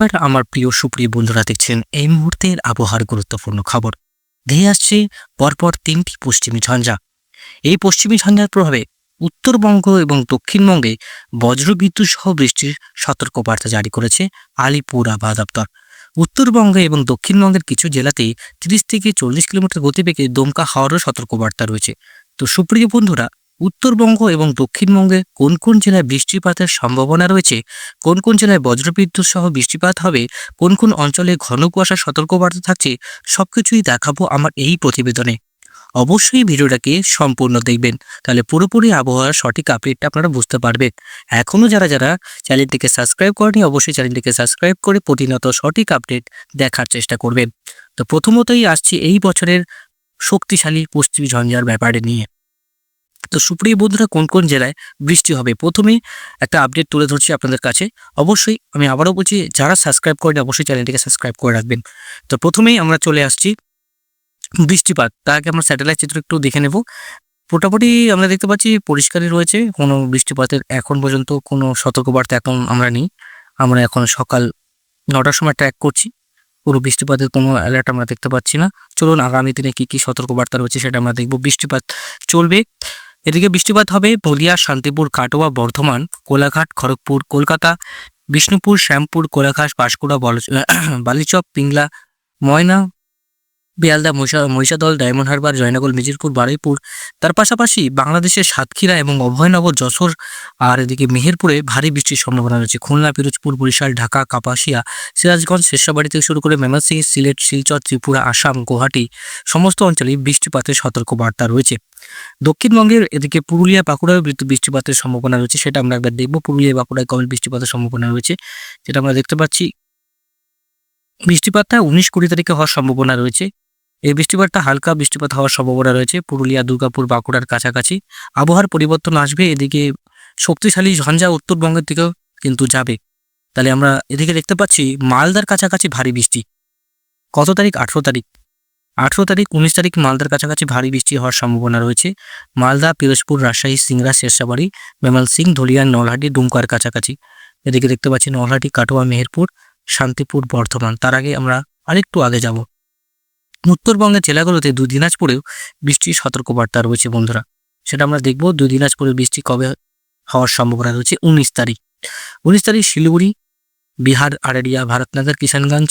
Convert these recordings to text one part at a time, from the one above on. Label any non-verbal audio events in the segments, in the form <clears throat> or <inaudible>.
এবার আমার প্রিয় সুপ্রিয় বন্ধুরা দেখছেন, এই মুহূর্তের আবহাওয়ার গুরুত্বপূর্ণ খবর। ধেয়ে আসছে পরপর তিনটি পশ্চিমী ঝঞ্ঝা। এই পশ্চিমী ঝঞ্ঝার প্রভাবে উত্তরবঙ্গ এবং দক্ষিণবঙ্গে বজ্রবিদ্যুৎ সহ বৃষ্টির সতর্কবার্তা জারি করেছে আলিপুর আবহাওয়া দপ্তর। উত্তরবঙ্গে এবং দক্ষিণবঙ্গের কিছু জেলাতেই তিরিশ থেকে চল্লিশ কিলোমিটার গতিবেগে দমকা হাওয়ারও সতর্কবার্তা রয়েছে। তো সুপ্রিয় বন্ধুরা উত্তরবঙ্গ এবং দক্ষিণবঙ্গে কোন কোন জেলায় বৃষ্টিপাতের সম্ভাবনা রয়েছে? কোন কোন জেলায় বজ্রবিদ্যুৎ সহ বৃষ্টিপাত হবে? কোন কোন অঞ্চলে ঘন কুয়াশার সতর্কবার্তা থাকছে? সবকিছুই দেখাবো আমার এই প্রতিবেদনে। অবশ্যই ভিডিওটাকে সম্পূর্ণ দেখবেন। তাহলে পুরোপুরি আবহাওয়ার সঠিক আপডেটটা আপনারা বুঝতে পারবেন। এখনও যারা যারা চ্যানেলটিকে সাবস্ক্রাইব করেনি অবশ্যই চ্যানেলটিকে সাবস্ক্রাইব করে প্রতিনিয়ত সঠিক আপডেট দেখার চেষ্টা করবেন। তো প্রথমতই আসছি এই বছরের শক্তিশালী পশ্চিমী ঝঞ্ঝার ব্যাপারে নিয়ে। তো সুপ্রিয় বন্ধুরা, কোন কোন জেলায় বৃষ্টি হবে? প্রথমে একটা আপডেট তুলে ধরছি আপনাদের কাছে। অবশ্যই আমি আবারও বলছি, যারা সাবস্ক্রাইব করেন অবশ্যই চ্যানেলটিকে সাবস্ক্রাইব করে রাখবেন। তো প্রথমেই আমরা চলে আসছি বৃষ্টিপাত। তার আগে আমরা স্যাটেলাইট চিত্র একটু দেখে নেব। মোটামুটি আমরা দেখতে পাচ্ছি পরিষ্কারই রয়েছে, কোনো বৃষ্টিপাতের এখন পর্যন্ত কোনো সতর্কবার্তা এখন আমরা নেই। আমরা এখন সকাল নটার সময় ট্র্যাক করছি। পুরো বৃষ্টিপাতের কোনো অ্যালার্ট আমরা দেখতে পাচ্ছি না। চলুন আগামী দিনে কী কী সতর্কবার্তা রয়েছে সেটা আমরা দেখব। বৃষ্টিপাত চলবে। এদিকে বৃষ্টিপাত হবে বলিয়া শান্তিপুর, কাটোয়া, বর্ধমান, কোলাঘাট, খড়গপুর, কলকাতা, বিষ্ণুপুর, শ্যামপুর, কোলাঘাট, পাঁশকুড়া বল- <clears throat> বালিচক, পিংলা, ময়না, বেয়ালদা, মহিষা, মহিষাদল, ডায়মন্ড হারবার, জয়নগর, মিজিরপুর, বারুইপুর। তার পাশাপাশি বাংলাদেশের সাতক্ষীরা এবং অভয়নগর, যশোর আর এদিকে মেহেরপুরে ভারী বৃষ্টির সম্ভাবনা রয়েছে। খুলনা, পিরোজপুর, বরিশাল, ঢাকা, কাপাসিয়া, সিরাজগঞ্জ শেরশাবাড়ি থেকে শুরু করে ময়মনসিংহ, সিলেট, শিলচর, ত্রিপুরা, আসাম, গুয়াহাটি, সমস্ত অঞ্চলেই বৃষ্টিপাতের সতর্কবার্তা রয়েছে। দক্ষিণবঙ্গের এদিকে পুরুলিয়া বাঁকুড়ায় বৃষ্টিপাতের সম্ভাবনা রয়েছে, সেটা আমরা একবার দেখব। পুরুলিয়া, বাঁকুড়ায় কবে বৃষ্টিপাতের সম্ভাবনা রয়েছে, যেটা আমরা দেখতে পাচ্ছি। বৃষ্টিপাতটা উনিশ কুড়ি তারিখে হওয়ার সম্ভাবনা রয়েছে। এই বৃষ্টিপাতটা হালকা বৃষ্টিপাত হওয়ার সম্ভাবনা রয়েছে, পুরুলিয়া, দুর্গাপুর, বাঁকুড়ার কাছাকাছি। আবহাওয়ার পরিবর্তন আসবে এদিকে শক্তিশালী ঝঞ্ঝা উত্তরবঙ্গের দিকেও কিন্তু যাবে। তাহলে আমরা এদিকে দেখতে পাচ্ছি মালদার কাছাকাছি ভারী বৃষ্টি। কত তারিখ? আঠেরো তারিখ। আঠেরো তারিখ, উনিশ তারিখ মালদার কাছাকাছি ভারী বৃষ্টি হওয়ার সম্ভাবনা রয়েছে। মালদা, পিরোজপুর, রাজশাহী, সিংড়া, শেরশাবাড়ি, বেমাল সিং, ধলিয়া, নলহাটি, ডুমকার কাছাকাছি। এদিকে দেখতে পাচ্ছি নলহাটি, কাটোয়া, মেহেরপুর, শান্তিপুর, বর্ধমান। তার আগে আমরা আরেকটু আগে যাব। উত্তরবঙ্গের জেলাগুলোতে দুই দিনাজপুরেও বৃষ্টির সতর্কবার্তা রয়েছে বন্ধুরা। সেটা আমরা দেখব দুই দিনাজপুরের বৃষ্টি কবে হওয়ার সম্ভাবনা রয়েছে উনিশ তারিখ। উনিশ তারিখ শিলিগুড়ি, বিহার আরারিয়া ভারতনগর, কিষানগঞ্জ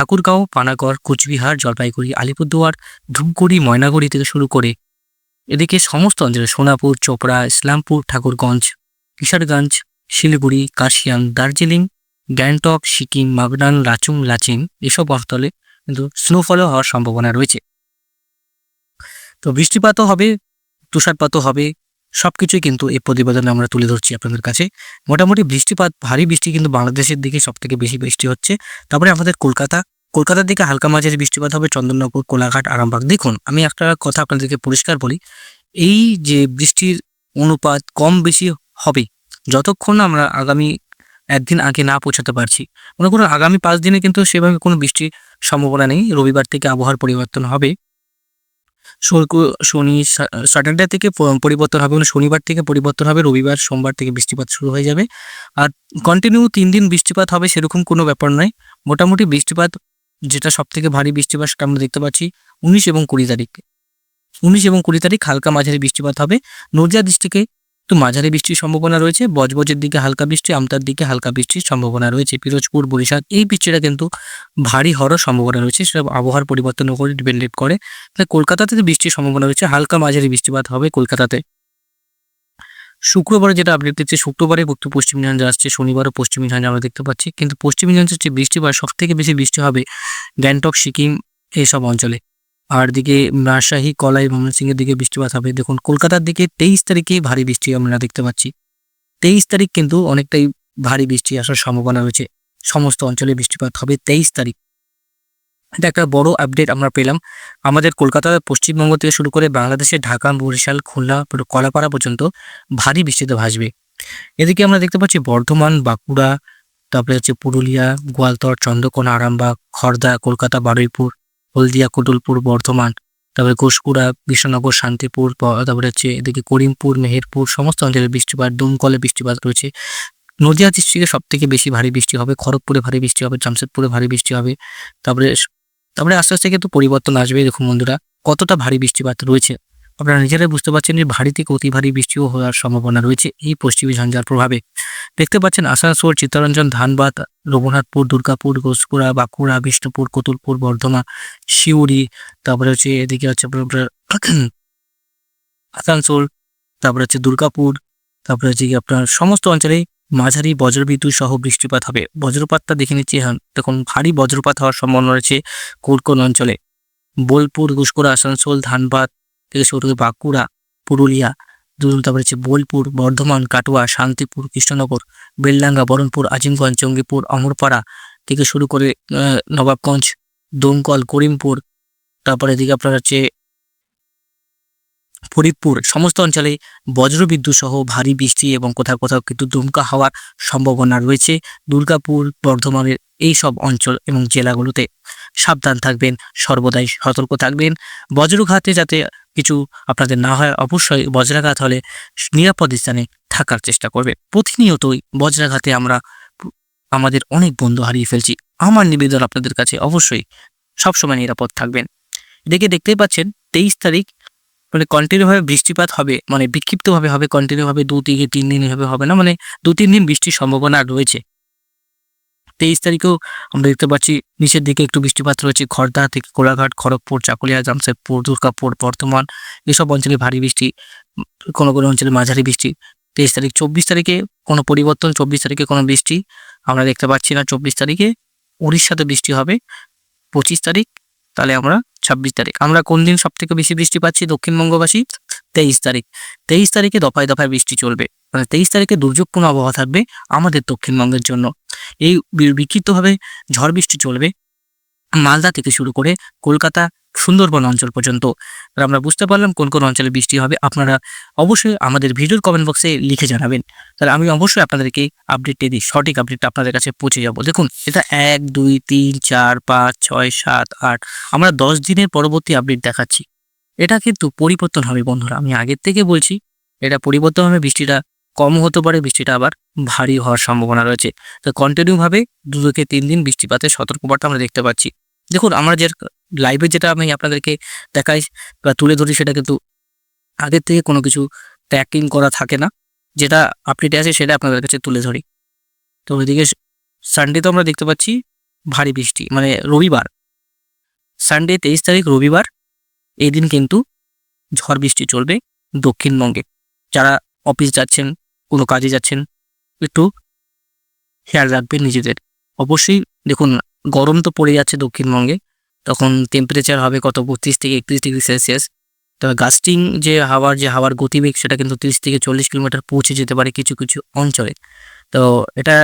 ঠাকুরগাঁও, পানাগড়, কোচবিহার, জলপাইগুড়ি, আলিপুরদুয়ার, ধূপগুড়ি, ময়নাগুড়ি থেকে শুরু করে এদিকে সমস্ত অঞ্চলে সোনাপুর, চোপড়া, ইসলামপুর, ঠাকুরগঞ্জ, কিশোরগঞ্জ, শিলিগুড়ি কাশিয়াং দার্জিলিং, গ্যাংটক, সিকিম, মাগনান, লাচুং লাচিং এসব অঞ্চলে কিন্তু স্নোফলও হওয়ার সম্ভাবনা রয়েছে। তো বৃষ্টিপাতও হবে, তুষারপাতও হবে সবকিছুই কিন্তু এই প্রতিবেদনে আমরা তুলে ধরছি আপনাদের কাছে। মোটামুটি বৃষ্টিপাত, ভারী বৃষ্টি কিন্তু বাংলাদেশের দিকে সব থেকে বেশি বৃষ্টি হচ্ছে। তারপরে আমাদের কলকাতা। কলকাতার দিকে হালকা মাঝারি বৃষ্টিপাত হবে চন্দননগর, কোলাঘাট, আরামবাগ। দেখুন, আমি একটা কথা আপনাদেরকে পরিষ্কার বলি, এই যে বৃষ্টির অনুপাত কম বেশি হবে, যতক্ষণ আমরা আগামী একদিন আগে না পৌঁছাতে পারছি। মনে করুন, আগামী পাঁচ দিনে কিন্তু সেভাবে কোনো বৃষ্টির সম্ভাবনা নেই। রবিবার থেকে আবহাওয়ার পরিবর্তন হবে। শনি স্যাটারডে থেকে পরিবর্তন হবে মানে শনিবার থেকে পরিবর্তন হবে। রবিবার, সোমবার থেকে বৃষ্টিপাত শুরু হয়ে যাবে। আর কন্টিনিউ তিন দিন বৃষ্টিপাত হবে সেরকম কোনো ব্যাপার নয়। মোটামুটি বৃষ্টিপাত, যেটা সব থেকে ভারী বৃষ্টিপাত সেটা আমরা দেখতে পাচ্ছি উনিশ এবং কুড়ি তারিখ। উনিশ এবং কুড়ি তারিখ হালকা মাঝারি বৃষ্টিপাত হবে। নদিয়া ডিস্ট্রিক্টে একটু মাঝারি বৃষ্টির সম্ভাবনা রয়েছে, বজবজের দিকে হালকা বৃষ্টি, আমতার দিকে হালকা বৃষ্টির সম্ভাবনা রয়েছে। পিরোজপুর, বরিশাল, এই বৃষ্টিটা কিন্তু ভারী হওয়ার সম্ভাবনা রয়েছে, সেটা আবহাওয়ার পরিবর্তনের উপরে ডিপেন্ডেড করে। তাহলে কলকাতাতে বৃষ্টির সম্ভাবনা রয়েছে, হালকা মাঝারি বৃষ্টিপাত হবে কলকাতাতে। শুক্রবারে যেটা আপডেট দিচ্ছে, শুক্রবারে একটু পশ্চিম ঝঞ্ঝা আসছে শনিবারও পশ্চিম ঝঞ্ঝা আমরা দেখতে পাচ্ছি। কিন্তু পশ্চিম ঝঞ্ঝার যে বৃষ্টিপাত সব থেকে বেশি বৃষ্টি হবে গ্যাংটক, সিকিম এইসব অঞ্চলে। আর দিকে রাজশাহী, কলাই, ময়মনসিংহের দিকে বৃষ্টিপাত হবে। দেখুন, কলকাতার দিকে তেইশ তারিখে ভারী বৃষ্টি আমরা দেখতে পাচ্ছি। তেইশ তারিখ কিন্তু অনেকটাই ভারী বৃষ্টি আসার সম্ভাবনা রয়েছে। সমস্ত অঞ্চলে বৃষ্টিপাত হবে তেইশ তারিখ। এটা একটা বড় আপডেট আমরা পেলাম। আমাদের কলকাতা, পশ্চিমবঙ্গ থেকে শুরু করে বাংলাদেশের ঢাকা, বরিশাল, খুলনা, কলাপাড়া পর্যন্ত ভারী বৃষ্টিতে ভাসবে। এদিকে আমরা দেখতে পাচ্ছি বর্ধমান, বাঁকুড়া, তারপরে হচ্ছে পুরুলিয়া, গোয়ালতর, চন্দ্রকোনা, আরামবাগ খড়দা কলকাতা, বারুইপুর হলদিয়া কুটুলপুর বর্ধমান, তারপরে ঘোষপুরা, বিশ্বনগর, শান্তিপুর তারপরে হচ্ছে এদিকে করিমপুর, মেহেরপুর, সমস্ত অঞ্চলে বৃষ্টিপাত, দমকলে বৃষ্টিপাত রয়েছে। নদিয়া ডিস্ট্রিক্টে সব থেকে বেশি ভারী বৃষ্টি হবে, খড়গপুরে ভারী বৃষ্টি হবে, জামশেদপুরে ভারী বৃষ্টি হবে, তারপরে তারপরে আস্তে আস্তে কিন্তু পরিবর্তন আসবে, দেখুন বন্ধুরা, কতটা ভারী বৃষ্টিপাত রয়েছে। আপনারা নিজেরাই বুঝতে পারছেন যে ভারী থেকে অতি ভারী বৃষ্টিও হওয়ার সম্ভাবনা রয়েছে এই পশ্চিমী ঝঞ্ঝার প্রভাবে। দেখতে পাচ্ছেন আসানসোল, চিত্তরঞ্জন, ধানবাদ রঘুনাথপুর, দুর্গাপুর, ঘোষপুরা, বাঁকুড়া, বিষ্ণুপুর, কতুলপুর, বর্ধমান শিউরি তারপরে হচ্ছে এদিকে হচ্ছে <clears throat> আসানসোল, তারপরে হচ্ছে দুর্গাপুর, তারপরে হচ্ছে আপনার সমস্ত অঞ্চলেই মাঝারি বজ্রবিদ্যুৎ সহ বৃষ্টিপাত হবে। বজ্রপাতটা দেখে নিচ্ছি হ্যাঁ দেখুন, ভারী বজ্রপাত হওয়ার সম্ভাবনা রয়েছে কোন কোন অঞ্চলে। বোলপুর ঘুষকোড়া আসানসোল, ধানবাদ থেকে শুরু করে বাঁকুড়া, পুরুলিয়া তারপরে হচ্ছে বোলপুর, বর্ধমান, কাটোয়া, শান্তিপুর, কৃষ্ণনগর, বেলডাঙ্গা, বরণপুর, আজিমগঞ্জ, জঙ্গিপুর, অমরপাড়া থেকে শুরু করে নবাবগঞ্জ, দমকল, করিমপুর, তারপরে এদিকে আপনার হচ্ছে ফরিদপুর, সমস্ত অঞ্চলে বজ্রবিদ্যুৎ সহ ভারী বৃষ্টি এবং কোথাও কোথাও কিন্তু দুমকা হওয়ার সম্ভাবনা রয়েছে। দুর্গাপুর, বর্ধমানের এই সব অঞ্চল এবং জেলাগুলোতে সাবধান থাকবেন, সর্বদাই সতর্ক থাকবেন। বজ্রঘাতে যাতে কিছু আপনাদের না হয় অবশ্যই বজ্রাঘাত হলে নিরাপদ স্থানে থাকার চেষ্টা করবে। প্রতিনিয়তই বজ্রাঘাতে আমরা আমাদের অনেক বন্ধু হারিয়ে ফেলছি। আমার নিবেদন আপনাদের কাছে অবশ্যই সবসময় নিরাপদ থাকবেন। এদিকে দেখতেই পাচ্ছেন, তেইশ তারিখ মানে কন্টিনিউভাবে বৃষ্টিপাত হবে মানে বিক্ষিপ্তভাবে হবে কন্টিনিউভাবে দু থেকে তিন দিন এভাবে হবে না মানে দু তিন দিন বৃষ্টির সম্ভাবনা রয়েছে। তেইশ তারিখেও আমরা দেখতে পাচ্ছি নিচের দিকে একটু বৃষ্টিপাত রয়েছে। খড়দা থেকে কোলাঘাট, খড়গপুর, চাকুলিয়া, জামশেদপুর, দুর্গাপুর, বর্ধমান এসব অঞ্চলে ভারী বৃষ্টি, কোনো কোনো অঞ্চলে মাঝারি বৃষ্টি। তেইশ তারিখ, চব্বিশ তারিখে কোনো পরিবর্তন, চব্বিশ তারিখে কোনো বৃষ্টি আমরা দেখতে পাচ্ছি না। চব্বিশ তারিখে উড়িষ্যাতে বৃষ্টি হবে। পঁচিশ তারিখ, তাহলে আমরা ছাব্বিশ তারিখ। আমরা কোন দিন সব থেকে বেশি বৃষ্টি পাচ্ছি? দক্ষিণবঙ্গবাসী তেইশ তারিখ। তেইশ তারিখে দফায় দফায় বৃষ্টি চলবে। মানে তেইশ তারিখে দুর্যোগপূর্ণ আবহাওয়া থাকবে আমাদের দক্ষিণবঙ্গের জন্য। এই বিক্ষিপ্তভাবে ঝড় বৃষ্টি চলবে মালদা থেকে শুরু করে কলকাতা, সুন্দরবন অঞ্চল পর্যন্ত। আমরা বুঝতে পারলাম কোন কোন অঞ্চলে বৃষ্টি হবে। আপনারা অবশ্যই আমাদের ভিডিওর কমেন্ট বক্সে লিখে জানাবেন। তাহলে আমি অবশ্যই আপনাদেরকে আপডেটটি দিই, সঠিক আপডেটটা আপনাদের কাছে পৌঁছে যাব। দেখুন, এটা এক, দুই, তিন, চার, পাঁচ, ছয়, সাত, আট। আমরা দশ দিনের পরবর্তী আপডেট দেখাচ্ছি। এটা কিন্তু পরিবর্তন হবে বন্ধুরা। আমি আগের থেকে বলছি, এটা পরিবর্তন হবে, বৃষ্টিটা কম হতে পারে, বৃষ্টিটা আবার ভারী হওয়ার সম্ভাবনা রয়েছে। তো কন্টিনিউভাবে দু থেকে তিন দিন বৃষ্টিপাতের সতর্কবার্তা আমরা দেখতে পাচ্ছি। দেখুন, আমরা যে লাইভে যেটা আমি আপনাদেরকে দেখাই বা তুলে ধরি, সেটা কিন্তু আগের থেকে কোনো কিছু ট্র্যাকিং করা থাকে না। যেটা আপডেটে আছে, সেটা আপনাদের কাছে তুলে ধরি। তো ওইদিকে সানডে তো আমরা দেখতে পাচ্ছি ভারী বৃষ্টি মানে রবিবার। সানডে তেইশ তারিখ রবিবার এই দিন কিন্তু ঝড় বৃষ্টি চলবে দক্ষিণবঙ্গে। যারা অফিস যাচ্ছেন, কোনো কাজে যাচ্ছেন, একটু খেয়াল রাখবেন নিজেদের। অবশ্যই দেখুন, গরম তো পড়ে যাচ্ছে দক্ষিণবঙ্গে, তখন টেম্পারেচার হবে কত, বত্রিশ থেকে একত্রিশ ডিগ্রি সেলসিয়াস। তবে গাস্টিং যে হাওয়ার যে হাওয়ার গতিবেগ, সেটা কিন্তু তিরিশ থেকে চল্লিশ কিলোমিটার পৌঁছে যেতে পারে কিছু কিছু অঞ্চলে। তো এটা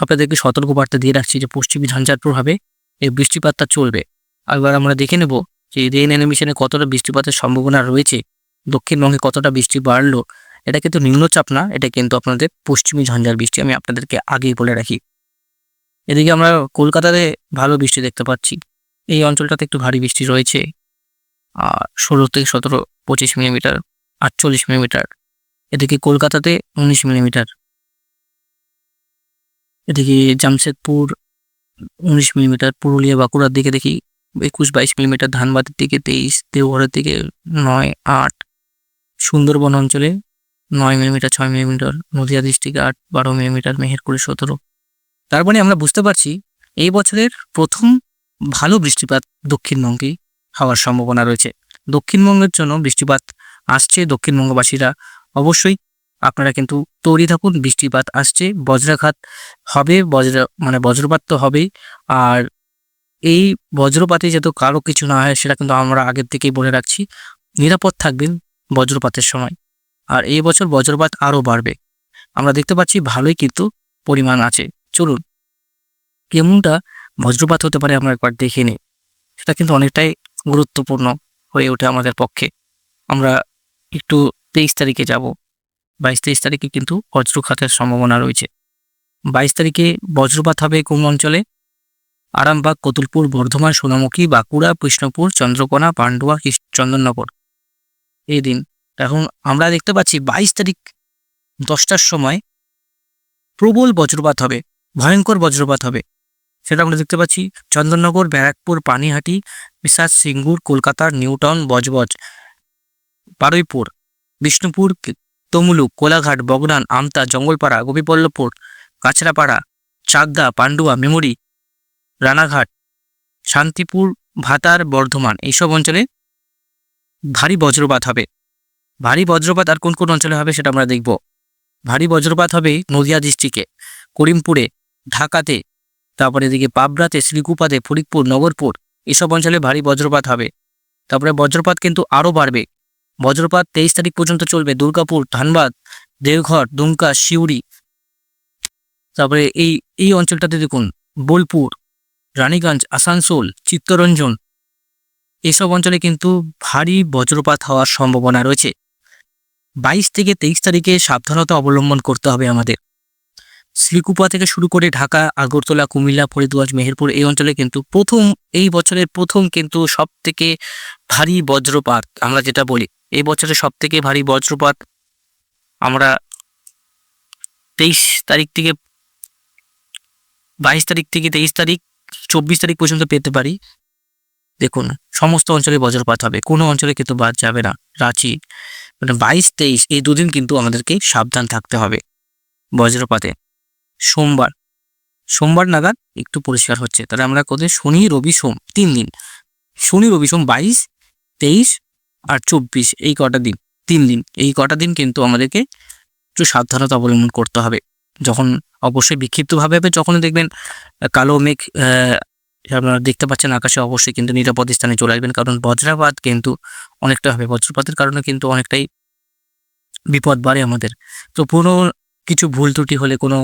আপনাদেরকে সতর্কবার্তা দিয়ে রাখছি যে পশ্চিমী ঝঞ্ঝার প্রভাবে এই বৃষ্টিপাতটা চলবে। এবার আমরা দেখে নেব যে রেন অ্যানিমেশনে কতটা বৃষ্টিপাতের সম্ভাবনা রয়েছে, দক্ষিণবঙ্গে কতটা বৃষ্টি বাড়লো, এটা কিন্তু নিম্নচাপ না, এটা কিন্তু আপনাদের পশ্চিমী ঝঞ্ঝার বৃষ্টি আমি আপনাদেরকে আগেই বলে রাখি। এদিকে আমরা কলকাতাতে ভালো বৃষ্টি দেখতে পাচ্ছি, এই অঞ্চলটাতে একটু ভারী বৃষ্টি রয়েছে, আর ষোলো থেকে সতেরো পঁচিশ মিলিমিটার আটচল্লিশ মিলিমিটার এদিকে কলকাতাতে উনিশ মিলিমিটার এদিকে জামশেদপুর উনিশ মিলিমিটার পুরুলিয়া বাঁকুড়ার দিকে দেখি একুশ বাইশ মিলিমিটার ধানবাদের দিকে, তেইশ দেওঘরের দিকে, নয় আট সুন্দরবন অঞ্চলে নয় মিলিমিটার, ছয় মিলিমিটার, নদিয়া ডিস্ট্রিক্টে আট, বারো মিলিমিটার, মেহেরপুরে সতেরো। তার মানে আমরা বুঝতে পারছি এই বছরের প্রথম ভালো বৃষ্টিপাত দক্ষিণবঙ্গে হওয়ার সম্ভাবনা রয়েছে। দক্ষিণবঙ্গের জন্য বৃষ্টিপাত আসছে, দক্ষিণবঙ্গবাসীরা অবশ্যই আপনারা কিন্তু তৈরি থাকুন, বৃষ্টিপাত আসছে, বজ্রাঘাত হবে, বজ্র মানে বজ্রপাত তো হবেই, আর এই বজ্রপাতে যাতে কারও কিছু না হয়, সেটা কিন্তু আমরা আগের থেকেই বলে রাখছি। নিরাপদ থাকবেন বজ্রপাতের সময়। আর এই বছর বজ্রপাত আরও বাড়বে। আমরা দেখতে পাচ্ছি ভালোই কিন্তু পরিমাণ আছে। চলুন, কেমনটা বজ্রপাত হতে পারে আমরা একবার দেখে নিই। সেটা কিন্তু অনেকটাই গুরুত্বপূর্ণ হয়ে ওঠে আমাদের পক্ষে। আমরা একটু তেইশ তারিখে যাব। বাইশ তেইশ তারিখে কিন্তু বজ্রপাতের সম্ভাবনা রয়েছে। বাইশ তারিখে বজ্রপাত হবে কোন অঞ্চলে? আরামবাগ, কতুলপুর, বর্ধমান, সোনামুখী, বাঁকুড়া, কৃষ্ণপুর, চন্দ্রকোনা, পান্ডুয়া চন্দননগর। এই দিন। এখন আমরা দেখতে পাচ্ছি বাইশ তারিখ দশটার সময় প্রবল বজ্রপাত হবে, ভয়ঙ্কর বজ্রপাত হবে। সেটা আমরা দেখতে পাচ্ছি চন্দননগর, ব্যারাকপুর, পানিহাটি বিশাস সিঙ্গুর, কলকাতার, নিউটাউন, বজবজ, বারুইপুর, বিষ্ণুপুর, তমলুক, কোলাঘাট, বগনান, আমতা, জঙ্গলপাড়া, গোপীবল্লভপুর কাছড়াপাড়া চাকদা, পান্ডুয়া, মেমরি রানাঘাট, শান্তিপুর, ভাতার, বর্ধমান এইসব অঞ্চলে ভারী বজ্রপাত হবে। ভারী বজ্রপাত আর কোন কোন অঞ্চলে হবে সেটা আমরা দেখব। ভারী বজ্রপাত হবে নদিয়া ডিস্ট্রিক্টে, করিমপুরে, ঢাকাতে, তারপরে এদিকে পাবরাতে শ্রীকুপাতে, ফরিদপুর, নগরপুর এসব অঞ্চলে ভারী বজ্রপাত হবে। তারপরে বজ্রপাত কিন্তু আরও বাড়বে। বজ্রপাত তেইশ তারিখ পর্যন্ত চলবে দুর্গাপুর, ধানবাদ, দেওঘর, দুমকা, সিউড়ি। তারপরে এই এই অঞ্চলটাতে দেখুন, বোলপুর রানীগঞ্জ, আসানসোল, চিত্তরঞ্জন এসব অঞ্চলে কিন্তু ভারী বজ্রপাত হওয়ার সম্ভাবনা রয়েছে। বাইশ থেকে তেইশ তারিখে সাবধানতা অবলম্বন করতে হবে আমাদের। শ্রীকুপা থেকে শুরু করে ঢাকা, আগরতলা, কুমিল্লা, ফরিদগঞ্জ, মেহেরপুর এই অঞ্চলে কিন্তু প্রথম, এই বছরের প্রথম কিন্তু সব থেকে ভারী বজ্রপাত আমরা যেটা বলি, এই বছরের সব থেকে ভারী বজ্রপাত আমরা তেইশ তারিখ থেকে, বাইশ তারিখ থেকে তেইশ তারিখ চব্বিশ তারিখ পর্যন্ত পেতে পারি। দেখুন, সমস্ত অঞ্চলে বজ্রপাত হবে, কোনো অঞ্চলে কিন্তু বাদ যাবে না, রাঁচি। মানে বাইশ তেইশ, এই দুদিন কিন্তু আমাদেরকে সাবধান থাকতে হবে বজ্রপাতে। সোমবার সোমবার নাগাদ একটু পরিষ্কার হচ্ছে, তাহলে আমরা কোথায়? শনি, রবি, সোম, তিন দিন। শনি, রবি, সোম, বাইশ, তেইশ আর চব্বিশ, এই কটা দিন, তিন দিন। এই কটা দিন কিন্তু আমাদেরকে একটু সাবধানতা অবলম্বন করতে হবে। যখন অবশ্যই বিক্ষিপ্তভাবে হবে যখন দেখবেন কালো মেঘ আপনারা দেখতে পাচ্ছেন আকাশে অবশ্যই কিন্তু নিরাপদ স্থানে চলে আসবেন। কারণ বজ্রপাত কিন্তু অনেকটা হবে। বজ্রপাতের কারণে কিন্তু অনেকটাই বিপদ বাড়ে আমাদের। তো পুরো কিছু ভুল ত্রুটি হলে, কোনো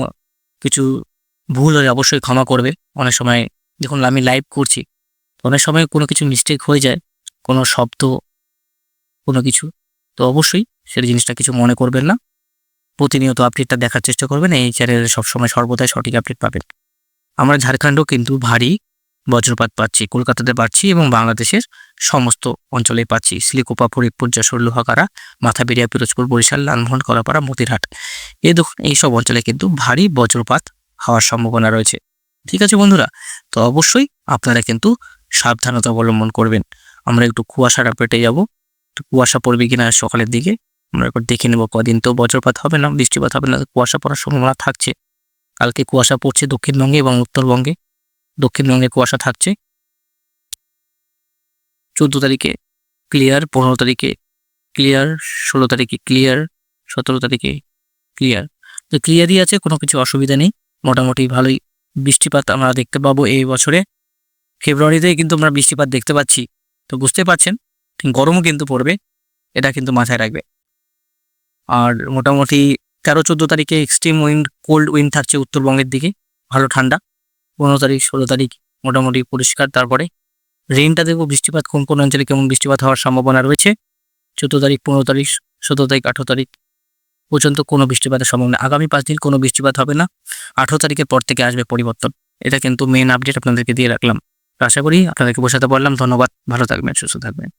কিছু ভুল হলে অবশ্যই ক্ষমা করবে। অনেক সময় যখন আমি লাইভ করছি। অনেক সময় কোনো কিছু মিস্টেক হয়ে যায়, কোনো শব্দ, কোনো কিছু। তো অবশ্যই সেই জিনিসটা কিছু মনে করবেন না। প্রতিনিয়ত আপডেটটা দেখার চেষ্টা করবেন। এই চ্যানেলে সবসময় সর্বদাই সঠিক আপডেট পাবেন। আমরা ঝাড়খণ্ডও কিন্তু ভারী বজ্রপাত পাচ্ছি, কলকাতাতে পাচ্ছি এবং বাংলাদেশের সমস্ত অঞ্চলেই পাচ্ছি। সিলিকোপা ফরিদপুর, যশোর, লোহাগাড়া মাথাবেরিয়া পিরোজপুর, বরিশাল, লালমোহন, কলাপাড়া, মতিরহাট। এই দেখুন, এইসব অঞ্চলে কিন্তু ভারী বজ্রপাত হওয়ার সম্ভাবনা রয়েছে। ঠিক আছে বন্ধুরা, তো অবশ্যই আপনারা কিন্তু সাবধানতা অবলম্বন করবেন। আমরা একটু কুয়াশাটা আপডেটে যাব। কুয়াশা পড়বে কিনা সকালের দিকে আমরা একবার দেখে নেব কদিন তো বজ্রপাত হবে না, বৃষ্টিপাত হবে না কুয়াশা পড়ার সম্ভাবনা থাকছে। কালকে কুয়াশা পড়ছে দক্ষিণবঙ্গে এবং উত্তরবঙ্গে, দক্ষিণবঙ্গে কুয়াশা থাকছে। চোদ্দ তারিখে ক্লিয়ার পনেরো তারিখে ক্লিয়ার ষোলো তারিখে ক্লিয়ার সতেরো তারিখে ক্লিয়ার তো ক্লিয়ারই আছে, কোনো কিছু অসুবিধা নেই। মোটামুটি ভালোই বৃষ্টিপাত আমরা দেখতে পাবো এই বছরে। ফেব্রুয়ারিতে কিন্তু আমরা বৃষ্টিপাত দেখতে পাচ্ছি। তো বুঝতে পারছেন, গরমও কিন্তু পড়বে, এটা কিন্তু মাথায় রাখবে। আর মোটামুটি তেরো, চোদ্দ তারিখে এক্সট্রিম উইন্ড কোল্ড উইন্ড থাকছে উত্তরবঙ্গের দিকে, ভালো ঠান্ডা। পনেরো তারিখ, ষোলো তারিখ মোটামুটি পরিষ্কার তারপরে। রেনটা দেখব বৃষ্টিপাত কোন কোন অঞ্চলে কেমন বৃষ্টিপাত হওয়ার সম্ভাবনা রয়েছে। চোদ্দ তারিখ, পনেরো তারিখ, সতেরো তারিখ, আঠেরো তারিখ পর্যন্ত কোনো বৃষ্টিপাতের সম্ভাবনা। আগামী পাঁচ দিন কোনো বৃষ্টিপাত হবে না। আঠেরো তারিখের পর থেকে আসবে পরিবর্তন। এটা কিন্তু মেন আপডেট আপনাদেরকে দিয়ে রাখলাম। আশা করি আপনাদেরকে বোঝাতে পারলাম। ধন্যবাদ। ভালো থাকবেন, সুস্থ থাকবেন।